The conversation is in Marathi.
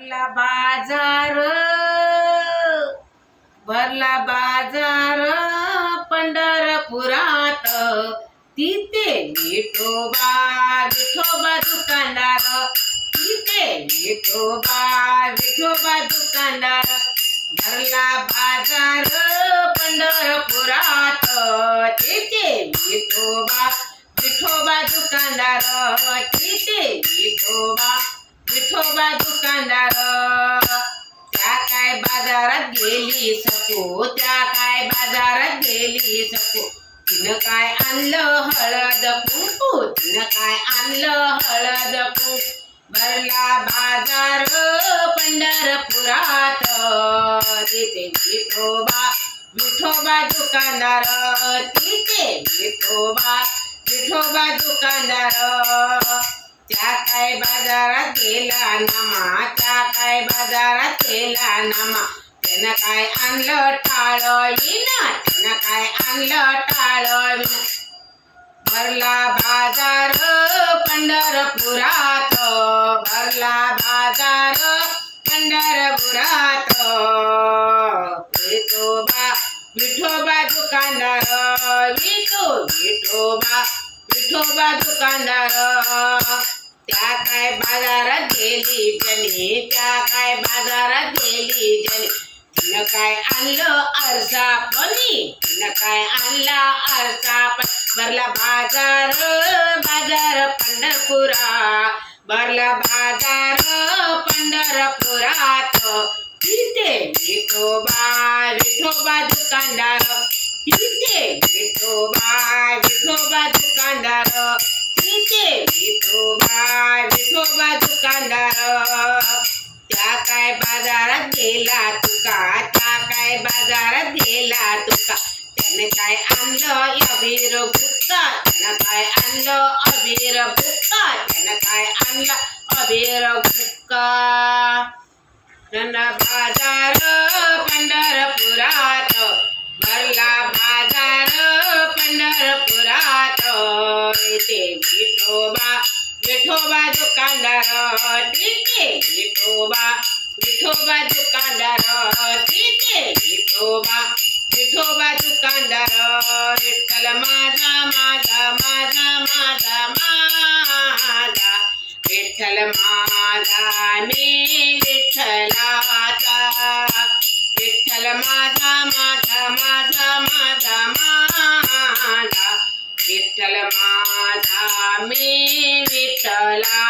भरला बाजार. भरला बाजार पंढरपुरात. तिथे विठोबा विठोबा दुकानदार. तिथे विठोबा विठोबा दुकानदार. भरला बाजार पंढरपुरात. तिथे विठोबा विठोबा दुकानदार. तिथे विठोबा गेली सको त्या काय बाजारात गेली सको तिनं काय आणलं हळद कुंकू? तिनं काय आणलं हळद कुंकू? भरला बाजार पंढरपुरात. तिथे विठोबा विठोबा दुकानदार. तिथे विठोबा विठोबा दुकानदार. त्या काय बाजारात गेला नामा त्या काय बाजारात गेला नामा त्यानं काय आणलं टाळ विना त्यानं काय आणलं टाळ विना भरला बाजार पंढरपुरात भरला बाजार पंढरपुरात. विठोबा विठोबा दुकानदार विठो विठोबा विठोबा दुकानदार. त्या काय बाजारात गेली जनी त्या काय बाजारात गेली जनी न काय आणलं आरसा पणी तिनं काय आणला आरसा पण भरला बाजार बाजार पंढरपुरा भरला बाजार पंढरपुरात. तिथे विठोबा विठोबा दुकानदार. तिथे विठोबा विठोबा दुकानदार. तिथे विठोबा विठोबा दुकानदार. बाजारात गेला तुका? त्या काय बाजारात गेला तुका? त्याने काय आणलं? अबीर बुक्का त्यानं काय आणलं? अबीर बुक्का त्यानं काय आणलं? अबीर बुक्का त्यांना बाजार पंढरपुरात भरला बाजार पंढरपुरात. ते विठोबा विठोबा दुकानदार तिथे विठोबा વિઠોબા દુકાનદાર સીતે વિઠોબા વિઠોબા દુકાનદાર વિઠ્ઠલ માધા માધા માધા માધા માધા વિઠ્ઠલ માધા મે વિઠ્ઠલાતા વિઠ્ઠલ માધા માધા માધા માધા માધા વિઠ્ઠલ માધા મે વિઠ્ઠલા